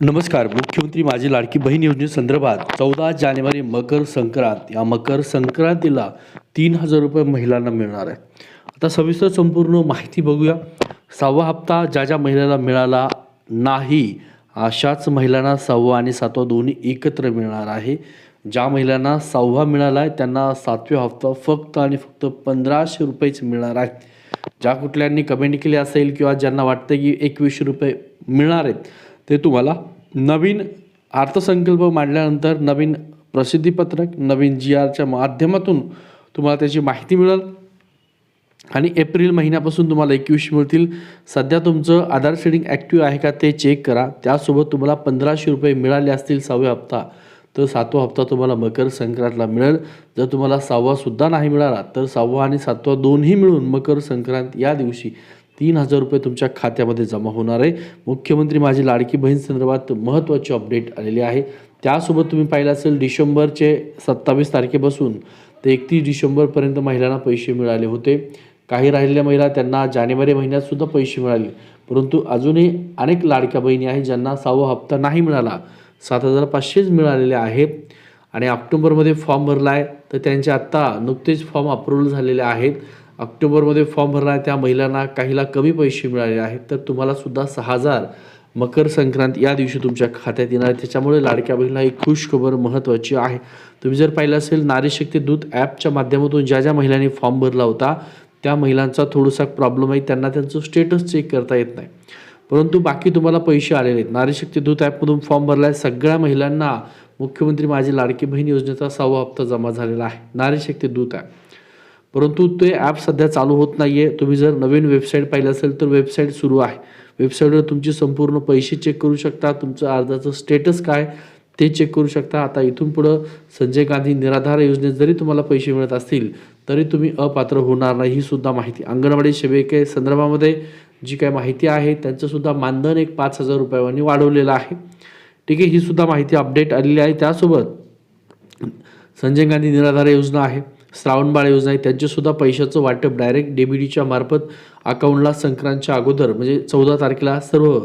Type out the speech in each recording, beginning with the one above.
नमस्कार. मुख्यमंत्री माझी लाडकी बहीण योजनेसंदर्भात चौदा जानेवारी मकर संक्रांत या मकर संक्रांतीला तीन हजार रुपये महिलांना मिळणार आहे. आता सविस्तर संपूर्ण माहिती बघूया. सहावा हप्ता ज्या ज्या महिलाला मिळाला नाही अशाच महिलांना सहावा आणि सातवा दोन्ही एकत्र मिळणार आहे. ज्या महिलांना सहावा मिळाला आहे त्यांना सातवा हप्ता फक्त आणि फक्त पंधराशे रुपयेच मिळणार आहे ज्या कुठल्यांनी कमेंट केली असेल किंवा ज्यांना वाटतं की एकवीसशे रुपये मिळणार आहेत ते तुम्हाला नवीन अर्थसंकल्प मांडल्यानंतर नवीन प्रसिद्धीपत्रक नवीन जी आरच्या माध्यमातून तुम्हाला त्याची माहिती मिळेल. आणि एप्रिल महिन्यापासून तुम्हाला एकवीस मिळतील. सध्या तुमचं आधार शेडिंग ॲक्टिव्ह आहे का ते चेक करा. त्यासोबत तुम्हाला पंधराशे रुपये मिळाले असतील सहाव्या हप्ता. तर सातवा हप्ता तुम्हाला मकर संक्रांतला मिळेल. जर तुम्हाला सहावासुद्धा नाही मिळाला तर सहावा आणि सातवा दोन्ही मिळून मकर संक्रांत या दिवशी तीन हजार रुपये तुमच्या खात्यामध्ये जमा होणार आहे. मुख्यमंत्री माझी लाडकी बहीण संदर्भात महत्त्वाची अपडेट आलेली आहे. त्यासोबत तुम्ही पाहिलं असेल डिसेंबरचे सत्तावीस तारखेपासून ते एकतीस डिसेंबरपर्यंत महिलांना पैसे मिळाले होते. काही राहिलेल्या महिला त्यांना जानेवारी महिन्यात सुद्धा पैसे मिळाले. परंतु अजूनही अनेक लाडक्या बहिणी आहेत ज्यांना सहावा हप्ता नाही मिळाला. सात हजार पाचशेच मिळालेले आहेत. आणि ऑक्टोबरमध्ये फॉर्म भरला आहे तर त्यांचे आत्ता नुकतेच फॉर्म अप्रुव्हल झालेले आहेत. ऑक्टोबरमध्ये फॉर्म भरला आहे त्या महिलांना काहीला कमी पैसे मिळाले आहेत तर तुम्हाला सुद्धा सहा हजार मकर संक्रांत या दिवशी तुमच्या खात्यात येणार आहे. त्याच्यामुळे लाडक्या बहिणीला ही खुश खबर महत्त्वाची आहे. तुम्ही जर पाहिलं असेल नारीशक्ती दूत ॲपच्या माध्यमातून ज्या ज्या महिलांनी फॉर्म भरला होता त्या महिलांचा थोडासा प्रॉब्लेम आहे त्यांना त्यांचं स्टेटस चेक करता येत नाही. परंतु बाकी तुम्हाला पैसे आलेले आहेत. नारीशक्ती दूत ॲपमधून फॉर्म भरला आहे सगळ्या महिलांना मुख्यमंत्री माझी लाडकी बहीण योजनेचा सहावा हप्ता जमा झालेला आहे. नारीशक्ती दूत ॲप. परंतु ते ॲप सध्या चालू होत नाही आहे तुम्ही जर नवीन वेबसाईट पाहिलं असेल तर वेबसाईट सुरू आहे. वेबसाईटवर तुमचे संपूर्ण पैसे चेक करू शकता. तुमचं अर्जाचं स्टेटस काय ते चेक करू शकता. आता इथून पुढं संजय गांधी निराधार योजनेत जरी तुम्हाला पैसे मिळत असतील तरी तुम्ही अपात्र होणार नाही ही सुद्धा माहिती. अंगणवाडी सेविके संदर्भामध्ये जी काय माहिती आहे त्यांचंसुद्धा मानधन एक पाच हजार रुपयावानी वाढवलेलं आहे. ठीक आहे ही सुद्धा माहिती अपडेट आलेली आहे. त्यासोबत संजय गांधी निराधार योजना आहे. श्रावणबाळ योजना आहे त्यांचेसुद्धा पैशाचं वाटप डायरेक्ट डीबीडीच्या मार्फत अकाउंटला संक्रांतच्या अगोदर म्हणजे चौदा तारखेला सर्व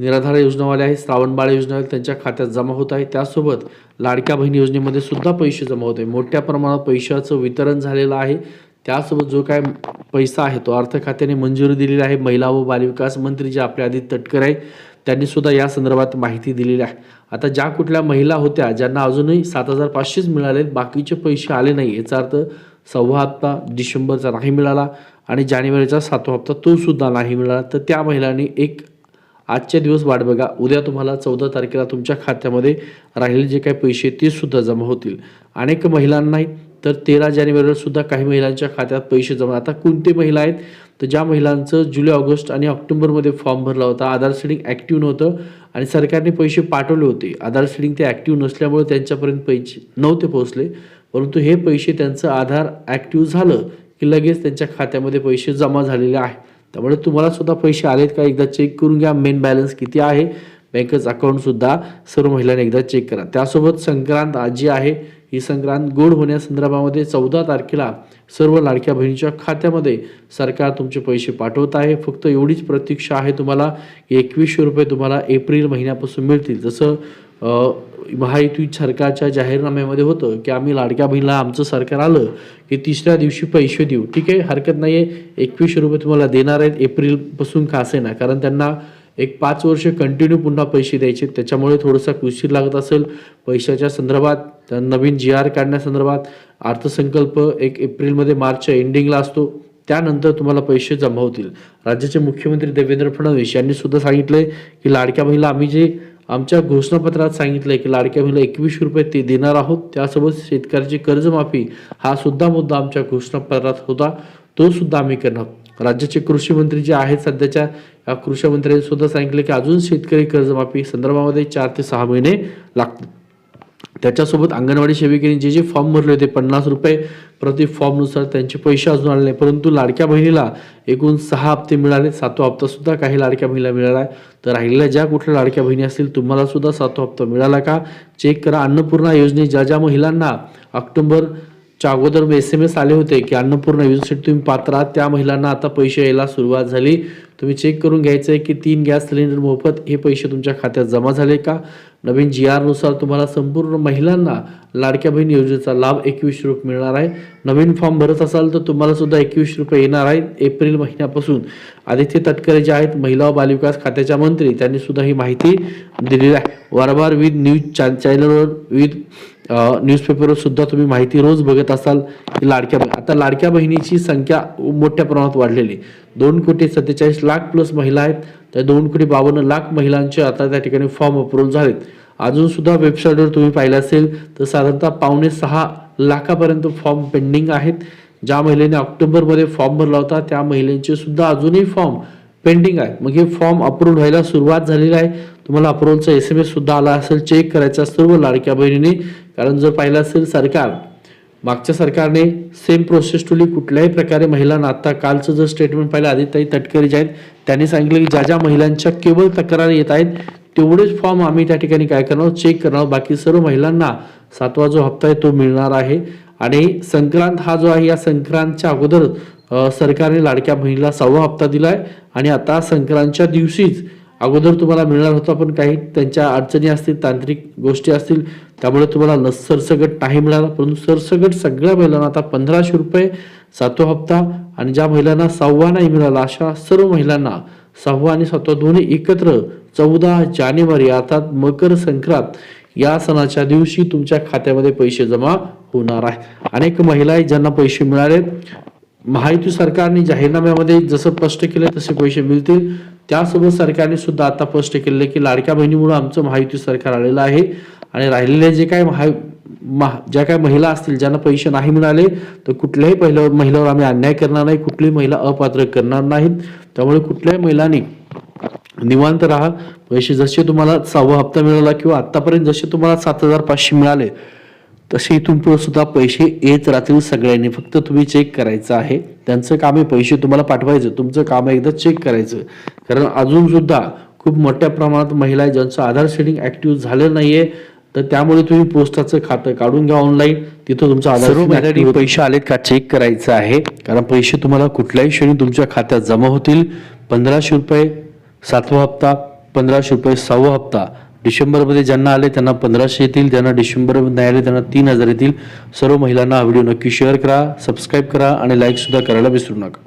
निराधार योजनावाले आहे श्रावणबाळ योजना त्यांच्या खात्यात जमा होत आहे. त्यासोबत लाडक्या बहीण योजनेमध्ये सुद्धा पैसे जमा होत आहे. मोठ्या प्रमाणात पैशाचं वितरण झालेलं आहे. त्यासोबत जो काय पैसा आहे तो अर्थ खात्याने मंजुरी दिलेली आहे. महिला व बालविकास मंत्री जे आपले आदित्य तटकर आहे त्यांनी सुद्धा या संदर्भात माहिती दिलेली आहे. आता ज्या कुठल्या महिला होत्या ज्यांना अजूनही सात हजार पाचशेच मिळाले बाकीचे पैसे आले नाही याचा अर्थ सव्वा हप्ता डिसेंबरचा नाही मिळाला आणि जानेवारीचा सातवा हप्ता तो सुद्धा नाही मिळाला. तर त्या महिलांनी एक आजच्या दिवस वाट बघा. उद्या तुम्हाला चौदा तारखेला तुमच्या खात्यामध्ये राहिलेले जे काही पैसे ते सुद्धा जमा होतील. अनेक महिलांनाही तर तेरा जानेवारीला सुद्धा काही महिलांच्या खात्यात पैसे जमा. आता कोणते महिला आहेत? तर ज्या महिलांचं जुलै ऑगस्ट आणि ऑक्टोबरमध्ये फॉर्म भरला होता आधार सेडिंग ॲक्टिव्ह नव्हतं आणि सरकारने पैसे पाठवले होते. आधार सेडिंग ते ॲक्टिव्ह नसल्यामुळे त्यांच्यापर्यंत पैसे नव्हते पोहोचले परंतु हे पैसे त्यांचं आधार ॲक्टिव्ह झालं की लगेच त्यांच्या खात्यामध्ये पैसे जमा झालेले आहे. त्यामुळे तुम्हाला सुद्धा पैसे आलेत का? एकदा चेक करून घ्या. मेन बॅलन्स किती आहे? बँकेचं अकाउंटसुद्धा सर्व महिलांनी एकदा चेक करा. त्यासोबत संक्रांत आजी आहे. ही संक्रांत गोड होण्यासंदर्भामध्ये चौदा तारखेला सर्व लाडक्या बहिणीच्या खात्यामध्ये सरकार तुमचे पैसे पाठवत आहे. फक्त एवढीच प्रतीक्षा आहे तुम्हाला. की एकवीसशे रुपये तुम्हाला एप्रिल महिन्यापासून मिळतील. जसं महायुती सरकारच्या जाहीरनाम्यामध्ये होतं की आम्ही लाडक्या बहिणीला आमचं सरकार आलं की तिसऱ्या दिवशी पैसे देऊ. ठीक आहे? हरकत नाही आहे एकवीसशे रुपये तुम्हाला देणार आहेत. एप्रिलपासून का असे ना. कारण त्यांना एक पाच वर्ष कंटिन्यू पुन्हा पैसे द्यायचे. त्याच्यामुळे थोडंसं उशीर लागत असेल. पैशाच्या संदर्भात त्या नवीन जी आर काढण्यासंदर्भात अर्थसंकल्प एक एप्रिलमध्ये मार्चच्या एंडिंगला असतो. त्यानंतर तुम्हाला पैसे जमा होतील. राज्याचे मुख्यमंत्री देवेंद्र फडणवीस यांनी सुद्धा सांगितलंय की लाडक्या महिला आम्ही जे आमच्या घोषणापत्रात सांगितलंय की लाडक्या महिला एकवीसशे रुपये ते देणार आहोत त्यासोबत शेतकऱ्याची कर्जमाफी हा सुद्धा मुद्दा आमच्या घोषणापत्रात होता. तो सुद्धा आम्ही करणार राज्याचे कृषी मंत्री जे आहेत सध्याच्या या कृषी मंत्र्यांनी सुद्धा सांगितलं की अजून शेतकरी कर्जमाफी संदर्भामध्ये चार ते सहा महिने लागतील. त्याच्यासोबत अंगणवाडी सेविकेने जे जे फॉर्म भरले होते पन्नास रुपये प्रति फॉर्मनुसार त्यांचे पैसे अजून आले नाही. परंतु लाडक्या बहिणीला एकूण सहा हप्ते मिळाले सातवा हप्ता सुद्धा काही लाडक्या बहिणीला मिळाला आहे तर राहिलेल्या ज्या कुठल्या लाडक्या बहिणी असतील तुम्हाला सुद्धा सातवा हप्ता मिळाला का? चेक करा अन्नपूर्णा योजने ज्या ज्या महिलांना ऑक्टोबर च्या अगोदर एस एम एस आले होते की अन्नपूर्णा योजनेसाठी तुम्ही पात्र आहात. त्या महिलांना आता पैसे यायला सुरुवात झाली. तुम्ही चेक करून घ्यायचं आहे की तीन गॅस सिलेंडर मोफत हे पैसे तुमच्या खात्यात जमा झाले का? नवीन जी आरनुसार तुम्हाला संपूर्ण महिलांना लाडक्या बहीण योजनेचा लाभ एकवीस रुपये मिळणार आहे. नवीन फॉर्म भरत असाल तर तुम्हाला सुद्धा एकवीस रुपये येणार आहेत. एप्रिल महिन्यापासून आदित्य तटकरे जे आहेत महिला व बालविकास खात्याच्या मंत्री त्यांनी सुद्धा ही माहिती दिलेली आहे. वारंवार विविध न्यूज चॅनलवर विविध न्यूजपेपरवर सुद्धा तुम्ही माहिती रोज बघत असाल की लाडक्या आता लाडक्या बहिणीची संख्या मोठ्या प्रमाणात वाढलेली आहे. दोन कोटी सत्तेचाळीस लाख प्लस महिला आहेत. त्या दोन कोटी बावन्न लाख महिलांचे आता त्या ठिकाणी फॉर्म अप्रूव्ह झालेत. अजून सुद्धा वेबसाईटवर तुम्ही पाहिलं असेल तर साधारणतः पावणे सहा लाखापर्यंत फॉर्म पेंडिंग आहेत. ज्या महिलेने ऑक्टोबरमध्ये फॉर्म भरला होता त्या महिलेचे सुद्धा अजूनही फॉर्म पेंडिंग आहे मग हे फॉर्म अप्रूव्ह व्हायला सुरुवात झालेली आहे. तुम्हाला अप्रूव्हलचा एस एम एस सुद्धा आला असेल चेक करायचा सर्व लाडक्या बहिणीने. कारण जर पाहिलं असेल सरकार मागच्या सरकारने सेम प्रोसेस टुली कुठल्याही प्रकारे महिलांना आता कालचं जर स्टेटमेंट पाहिलं आदित्य तटकरे जे आहेत त्यांनी सांगितलं की ज्या ज्या महिलांच्या केवळ तक्रारी येत आहेत तेवढेच फॉर्म आम्ही त्या ठिकाणी काय करणार चेक करणार बाकी सर्व महिलांना सातवा जो हप्ता आहे तो मिळणार आहे. आणि संक्रांत हा जो आहे या संक्रांतच्या अगोदर सरकारने लाडक्या बहिणीला सहावा हप्ता दिला आहे आणि आता संक्रांतच्या दिवशीच अगोदर तुम्हाला मिळणार होता पण काही त्यांच्या अडचणी असतील तांत्रिक गोष्टी असतील त्यामुळे तुम्हाला न सरसगट नाही मिळाला. परंतु सरसगट सगळ्या महिलांना आता पंधराशे रुपये सातवा हप्ता आणि ज्या महिलांना सहावा नाही मिळाला अशा सर्व महिलांना सहावा आणि सातवा दोन्ही एकत्र चौदा जानेवारी अर्थात मकर संक्रांत या सणाच्या दिवशी तुमच्या खात्यामध्ये पैसे जमा होणार आहे अनेक महिला आहेत ज्यांना पैसे मिळालेत. महायुती सरकारने जाहीरनाम्यामध्ये जसं स्पष्ट केलं तसे पैसे मिळतील. त्यासोबत सरकारने सुद्धा आता स्पष्ट केले की लाडक्या बहिणीमुळे आमचं महायुती सरकार आलेलं आहे. आणि राहिलेले जे काय महा महा ज्या काय महिला असतील ज्यांना पैसे नाही मिळाले तर कुठल्याही पहिल्यावर महिलावर आम्ही अन्याय करणार नाही. कुठलीही महिला अपात्र करणार नाहीत. त्यामुळे कुठल्याही महिलांनी निवांत राहा. पैसे जसे तुम्हाला सहावा हप्ता मिळाला किंवा आतापर्यंत जसे तुम्हाला सात हजार पाचशे मिळाले तसे इथून पुढे सुद्धा पैसे येत राहतील सगळ्यांनी. फक्त तुम्ही चेक करायचं आहे. त्यांचं काम आहे पैसे तुम्हाला पाठवायचं. तुमचं काम आहे एकदा चेक करायचं. कारण अजून सुद्धा खूप मोठ्या प्रमाणात महिला आहे ज्यांचं आधार सेटिंग ऍक्टिव्ह झालं नाहीये. तर त्यामुळे तुम्ही पोस्टाचं खातं काढून घ्या ऑनलाईन तिथं तुमचं आधार. पैसे आलेत का चेक करायचं आहे? कारण पैसे तुम्हाला कुठल्याही क्षणी तुमच्या खात्यात जमा होतील. पंधराशे रुपये सातवा हप्ता पंधराशे रुपये सहावा हप्ता. डिसेंबरमध्ये ज्यांना आले त्यांना पंधराशे येतील ज्यांना डिसेंबरमध्ये नाही आले त्यांना तीन हजार येतील. सर्व महिलांना हा व्हिडिओ नक्की शेअर करा सबस्क्राईब करा आणि लाईकसुद्धा करायला विसरू नका.